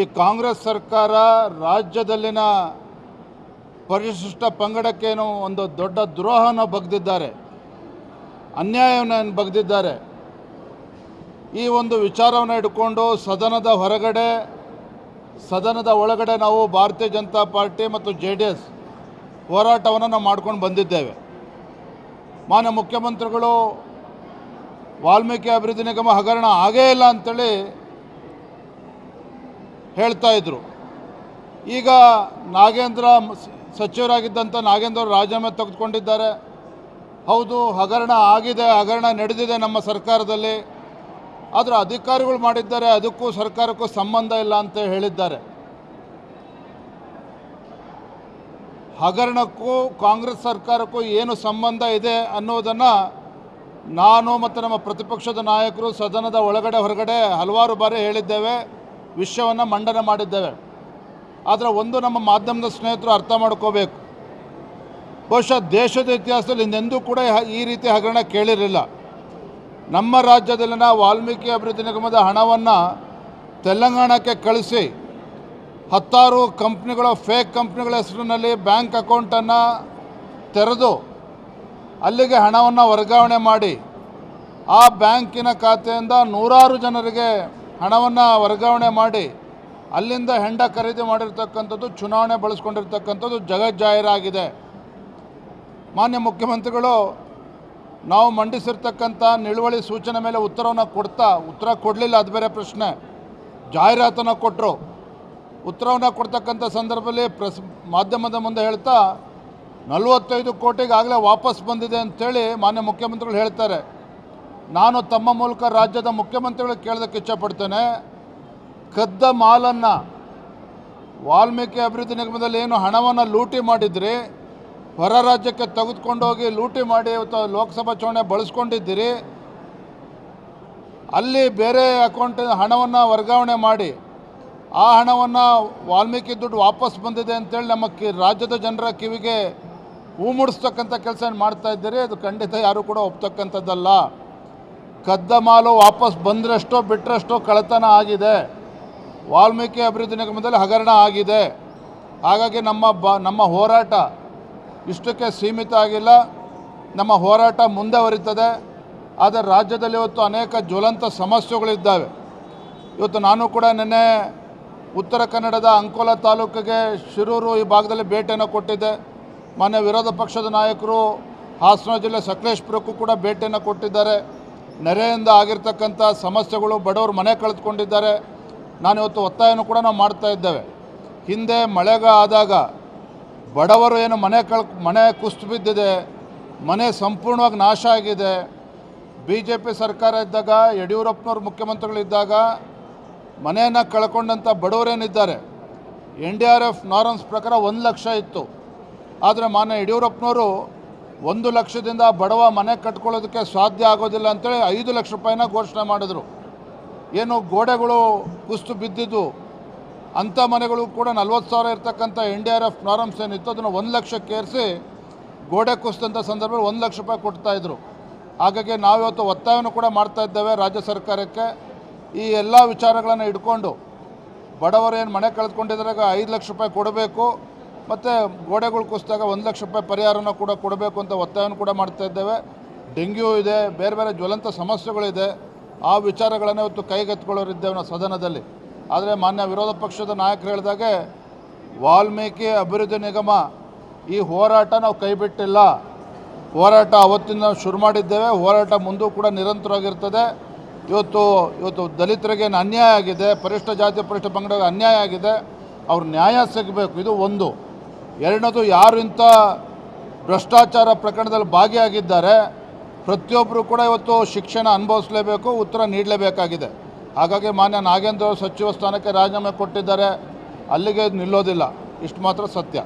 ಈ ಕಾಂಗ್ರೆಸ್ ಸರ್ಕಾರ ರಾಜ್ಯದಲ್ಲಿನ ಪರಿಶಿಷ್ಟ ಪಂಗಡಕ್ಕೇನು ಒಂದು ದೊಡ್ಡ ದ್ರೋಹನ ಬಗ್ದಿದ್ದಾರೆ ಅನ್ಯಾಯವನ್ನು ಬಗ್ದಿದ್ದಾರೆ. ಈ ಒಂದು ವಿಚಾರವನ್ನು ಇಟ್ಕೊಂಡು ಸದನದ ಹೊರಗಡೆ, ಸದನದ ಒಳಗಡೆ ನಾವು ಭಾರತೀಯ ಜನತಾ ಪಾರ್ಟಿ ಮತ್ತು ಜೆ ಡಿ ಎಸ್ ಹೋರಾಟವನ್ನು ನಾವು ಮಾಡ್ಕೊಂಡು ಬಂದಿದ್ದೇವೆ. ಮಾನ್ಯ ಮುಖ್ಯಮಂತ್ರಿಗಳು, ವಾಲ್ಮೀಕಿ ಅಭಿವೃದ್ಧಿ ನಿಗಮ ಹಗರಣ ಆಗೇ ಇಲ್ಲ ಅಂತೇಳಿ ಹೇಳ್ತಾ ಇದ್ರು. ಈಗ ನಾಗೇಂದ್ರ ಸಚಿವರಾಗಿದ್ದಂಥ ನಾಗೇಂದ್ರ ರಾಜೀನಾಮೆ ತೆಗೆದುಕೊಂಡಿದ್ದಾರೆ. ಹೌದು, ಹಗರಣ ಆಗಿದೆ, ಹಗರಣ ನಡೆದಿದೆ ನಮ್ಮ ಸರ್ಕಾರದಲ್ಲಿ. ಆದರೆ ಅಧಿಕಾರಿಗಳು ಮಾಡಿದ್ದಾರೆ, ಅದಕ್ಕೂ ಸರ್ಕಾರಕ್ಕೂ ಸಂಬಂಧ ಇಲ್ಲ ಅಂತ ಹೇಳಿದ್ದಾರೆ. ಹಗರಣಕ್ಕೂ ಕಾಂಗ್ರೆಸ್ ಸರ್ಕಾರಕ್ಕೂ ಏನು ಸಂಬಂಧ ಇದೆ ಅನ್ನೋದನ್ನು ನಾನು ಮತ್ತು ನಮ್ಮ ಪ್ರತಿಪಕ್ಷದ ನಾಯಕರು ಸದನದ ಒಳಗಡೆ ಹೊರಗಡೆ ಹಲವಾರು ಬಾರಿ ಹೇಳಿದ್ದೇವೆ. ವಿಷಯವನ್ನು ಮಂಡನೆ ಮಾಡಿದ್ದೇವೆ. ಆದರೆ ಒಂದು ನಮ್ಮ ಮಾಧ್ಯಮದ ಸ್ನೇಹಿತರು ಅರ್ಥ ಮಾಡ್ಕೋಬೇಕು. ಬಹುಶಃ ದೇಶದ ಇತಿಹಾಸದಲ್ಲಿ ಇನ್ನೆಂದೂ ಕೂಡ ಈ ರೀತಿ ಹಗರಣ ಕೇಳಿರಲಿಲ್ಲ. ನಮ್ಮ ರಾಜ್ಯದಲ್ಲಿನ ವಾಲ್ಮೀಕಿ ಅಭಿವೃದ್ಧಿ ನಿಗಮದ ಹಣವನ್ನು ತೆಲಂಗಾಣಕ್ಕೆ ಕಳಿಸಿ ಹತ್ತಾರು ಕಂಪ್ನಿಗಳ, ಫೇಕ್ ಕಂಪ್ನಿಗಳ ಹೆಸರಿನಲ್ಲಿ ಬ್ಯಾಂಕ್ ಅಕೌಂಟನ್ನು ತೆರೆದು ಅಲ್ಲಿಗೆ ಹಣವನ್ನು ವರ್ಗಾವಣೆ ಮಾಡಿ ಆ ಬ್ಯಾಂಕಿನ ಖಾತೆಯಿಂದ ನೂರಾರು ಜನರಿಗೆ ಹಣವನ್ನು ವರ್ಗಾವಣೆ ಮಾಡಿ ಅಲ್ಲಿಂದ ಹೆಂಡ ಖರೀದಿ ಮಾಡಿರ್ತಕ್ಕಂಥದ್ದು, ಚುನಾವಣೆ ಬಳಸ್ಕೊಂಡಿರ್ತಕ್ಕಂಥದ್ದು ಜಗಜ್ಜಾಹೀರಾಗಿದೆ. ಮಾನ್ಯ ಮುಖ್ಯಮಂತ್ರಿಗಳು, ನಾವು ಮಂಡಿಸಿರ್ತಕ್ಕಂಥ ನಿಳುವಳಿ ಸೂಚನೆ ಮೇಲೆ ಉತ್ತರವನ್ನು ಕೊಡ್ತಾ, ಉತ್ತರ ಕೊಡಲಿಲ್ಲ, ಅದು ಬೇರೆ ಪ್ರಶ್ನೆ. ಜಾಹೀರಾತನ್ನು ಕೊಟ್ಟರು ಉತ್ತರವನ್ನು ಕೊಡ್ತಕ್ಕಂಥ ಸಂದರ್ಭದಲ್ಲಿ ಪ್ರಸ್, ಮಾಧ್ಯಮದ ಮುಂದೆ ಹೇಳ್ತಾ, ನಲವತ್ತೈದು ಕೋಟಿಗೆ ಆಗಲೇ ವಾಪಸ್ ಬಂದಿದೆ ಅಂಥೇಳಿ ಮಾನ್ಯ ಮುಖ್ಯಮಂತ್ರಿಗಳು ಹೇಳ್ತಾರೆ. ನಾನು ತಮ್ಮ ಮೂಲಕ ರಾಜ್ಯದ ಮುಖ್ಯಮಂತ್ರಿಗಳಿಗೆ ಕೇಳೋದಕ್ಕೆ ಇಚ್ಛಪಡ್ತೇನೆ, ಕದ್ದ ಮಾಲನ್ನು ವಾಲ್ಮೀಕಿ ಅಭಿವೃದ್ಧಿ ನಿಗಮದಲ್ಲಿ ಏನು ಹಣವನ್ನು ಲೂಟಿ ಮಾಡಿದ್ರಿ, ಹೊರ ರಾಜ್ಯಕ್ಕೆ ತೆಗೆದುಕೊಂಡು ಹೋಗಿ ಲೂಟಿ ಮಾಡಿ ಇವತ್ತು ಲೋಕಸಭಾ ಚುನಾವಣೆ ಬಳಸ್ಕೊಂಡಿದ್ದೀರಿ, ಅಲ್ಲಿ ಬೇರೆ ಅಕೌಂಟ್ ಹಣವನ್ನು ವರ್ಗಾವಣೆ ಮಾಡಿ, ಆ ಹಣವನ್ನು ವಾಲ್ಮೀಕಿ ದುಡ್ಡು ವಾಪಸ್ ಬಂದಿದೆ ಅಂತೇಳಿ ನಮ್ಮ ಕಿ ರಾಜ್ಯದ ಜನರ ಕಿವಿಗೆ ಹೂ ಮೂಡಿಸ್ತಕ್ಕಂಥ ಕೆಲಸ ಮಾಡ್ತಾ ಇದ್ದೀರಿ, ಅದು ಖಂಡಿತ ಯಾರೂ ಕೂಡ ಒಪ್ತಕ್ಕಂಥದ್ದಲ್ಲ. ಕದ್ದ ಮಾಲು ವಾಪಸ್ ಬಂದ್ರಷ್ಟೋ ಬಿಟ್ಟರಷ್ಟೋ ಕಳ್ಳತನ ಆಗಿದೆ. ವಾಲ್ಮೀಕಿ ಅಭಿವೃದ್ಧಿ ನಿಗಮದಲ್ಲಿ ಹಗರಣ ಆಗಿದೆ. ಹಾಗಾಗಿ ನಮ್ಮ ಬ, ನಮ್ಮ ಹೋರಾಟ ಇಷ್ಟಕ್ಕೆ ಸೀಮಿತ ಆಗಿಲ್ಲ. ನಮ್ಮ ಹೋರಾಟ ಮುಂದುವರಿತದೆ. ಆದರೆ ರಾಜ್ಯದಲ್ಲಿ ಇವತ್ತು ಅನೇಕ ಜ್ವಲಂತ ಸಮಸ್ಯೆಗಳಿದ್ದಾವೆ. ಇವತ್ತು ನಾನು ಕೂಡ ನಿನ್ನೆ ಉತ್ತರ ಕನ್ನಡದ ಅಂಕೋಲ ತಾಲೂಕಿಗೆ ಶಿರೂರು ಈ ಭಾಗದಲ್ಲಿ ಭೇಟಿಯನ್ನು ಕೊಟ್ಟಿದ್ದೆ. ಮಾನ್ಯ ವಿರೋಧ ಪಕ್ಷದ ನಾಯಕರು ಹಾಸನ ಜಿಲ್ಲೆ ಸಕಲೇಶ್ಪುರಕ್ಕೂ ಕೂಡ ಭೇಟಿಯನ್ನು ಕೊಟ್ಟಿದ್ದಾರೆ. ನೆರೆಯಿಂದ ಆಗಿರ್ತಕ್ಕಂಥ ಸಮಸ್ಯೆಗಳು ಬಡವರು ಮನೆ ಕಳೆದುಕೊಂಡಿದ್ದಾರೆ. ನಾನು ಇವತ್ತು ಒತ್ತಾಯನೂ ಕೂಡ ನಾವು ಮಾಡ್ತಾ ಇದ್ದೇವೆ. ಹಿಂದೆ ಮಳೆಗ ಆದಾಗ ಬಡವರು ಏನು ಮನೆ ಕಳ್, ಮನೆ ಕುಸ್ತು ಬಿದ್ದಿದೆ, ಮನೆ ಸಂಪೂರ್ಣವಾಗಿ ನಾಶ ಆಗಿದೆ. ಬಿ ಜೆ ಪಿ ಸರ್ಕಾರ ಇದ್ದಾಗ, ಯಡಿಯೂರಪ್ಪನವ್ರು ಮುಖ್ಯಮಂತ್ರಿಗಳಿದ್ದಾಗ ಮನೆಯನ್ನು ಕಳ್ಕೊಂಡಂಥ ಬಡವರೇನಿದ್ದಾರೆ N D R F, norms ಪ್ರಕಾರ ಒಂದು ಲಕ್ಷ ಇತ್ತು. ಆದರೆ ಮಾನ್ಯ ಯಡಿಯೂರಪ್ಪನವರು ಒಂದು ಲಕ್ಷದಿಂದ ಬಡವ ಮನೆ ಕಟ್ಕೊಳ್ಳೋದಕ್ಕೆ ಸಾಧ್ಯ ಆಗೋದಿಲ್ಲ ಅಂತೇಳಿ ಐದು ಲಕ್ಷ ರೂಪಾಯಿನ ಘೋಷಣೆ ಮಾಡಿದ್ರು. ಏನು ಗೋಡೆಗಳು ಕುಸ್ತು ಬಿದ್ದಿದ್ದು, ಅಂಥ ಮನೆಗಳು ಕೂಡ ನಲ್ವತ್ತು ಸಾವಿರ ಇರ್ತಕ್ಕಂಥ N D R F norms ಏನಿತ್ತು ಅದನ್ನು ಒಂದು ಲಕ್ಷಕ್ಕೆ ಏರಿಸಿ ಗೋಡೆ ಕುಸಿದಂಥ ಸಂದರ್ಭದಲ್ಲಿ ಒಂದು ಲಕ್ಷ ರೂಪಾಯಿ ಕೊಡ್ತಾಯಿದ್ರು ಹಾಗಾಗಿ ನಾವಿವತ್ತು ಒತ್ತಾಯವನ್ನು ಕೂಡ ಮಾಡ್ತಾ ಇದ್ದೇವೆ ರಾಜ್ಯ ಸರ್ಕಾರಕ್ಕೆ. ಈ ಎಲ್ಲ ವಿಚಾರಗಳನ್ನು ಇಟ್ಕೊಂಡು ಬಡವರು ಏನು ಮನೆ ಕಳೆದುಕೊಂಡಿದ್ರಾಗ ಐದು ಲಕ್ಷ ರೂಪಾಯಿ ಕೊಡಬೇಕು. ಮತ್ತು ಗೋಡೆಗಳು ಕುಸಿದಾಗ ಒಂದು ಲಕ್ಷ ರೂಪಾಯಿ ಪರಿಹಾರನ ಕೂಡ ಕೊಡಬೇಕು ಅಂತ ಒತ್ತಾಯವನ್ನು ಕೂಡ ಮಾಡ್ತಾ ಇದ್ದೇವೆ. ಡೆಂಗ್ಯೂ ಇದೆ, ಬೇರೆ ಬೇರೆ ಜ್ವಲಂತ ಸಮಸ್ಯೆಗಳಿದೆ. ಆ ವಿಚಾರಗಳನ್ನು ಇವತ್ತು ಕೈಗೆತ್ಕೊಳ್ಳೋರಿದ್ದೇವೆ ನಾವು ಸದನದಲ್ಲಿ. ಆದರೆ ಮಾನ್ಯ ವಿರೋಧ ಪಕ್ಷದ ನಾಯಕರು ಹೇಳಿದಾಗೆ, ವಾಲ್ಮೀಕಿ ಅಭಿವೃದ್ಧಿ ನಿಗಮ ಈ ಹೋರಾಟ ನಾವು ಕೈಬಿಟ್ಟಿಲ್ಲ. ಹೋರಾಟ ಅವತ್ತಿಂದ ನಾವು ಶುರು ಮಾಡಿದ್ದೇವೆ. ಹೋರಾಟ ಮುಂದೂ ಕೂಡ ನಿರಂತರವಾಗಿರ್ತದೆ. ಇವತ್ತು ಇವತ್ತು ದಲಿತರಿಗೆ ಅನ್ಯಾಯ ಆಗಿದೆ, ಪರಿಷ್ಠ ಜಾತಿ ಪರಿಷ್ಠ ಪಂಗಡಕ್ಕೆ ಅನ್ಯಾಯ ಆಗಿದೆ, ಅವ್ರ ನ್ಯಾಯ ಸಿಗಬೇಕು, ಇದು ಒಂದು. ಎರಡನೇದು ಯಾರು ಇಂಥ ಭ್ರಷ್ಟಾಚಾರ ಪ್ರಕರಣದಲ್ಲಿ ಭಾಗಿಯಾಗಿದ್ದಾರೆ, ಪ್ರತಿಯೊಬ್ಬರು ಕೂಡ ಇವತ್ತು ಶಿಕ್ಷಣ ಅನುಭವಿಸಲೇಬೇಕು, ಉತ್ತರ ನೀಡಲೇಬೇಕಾಗಿದೆ. ಹಾಗಾಗಿ ಮಾನ್ಯ ನಾಗೇಂದ್ರ ಸಚಿವ ಸ್ಥಾನಕ್ಕೆ ರಾಜೀನಾಮೆ ಕೊಟ್ಟಿದ್ದಾರೆ. ಅಲ್ಲಿಗೆ ನಿಲ್ಲೋದಿಲ್ಲ. ಇಷ್ಟು ಮಾತ್ರ ಸತ್ಯ.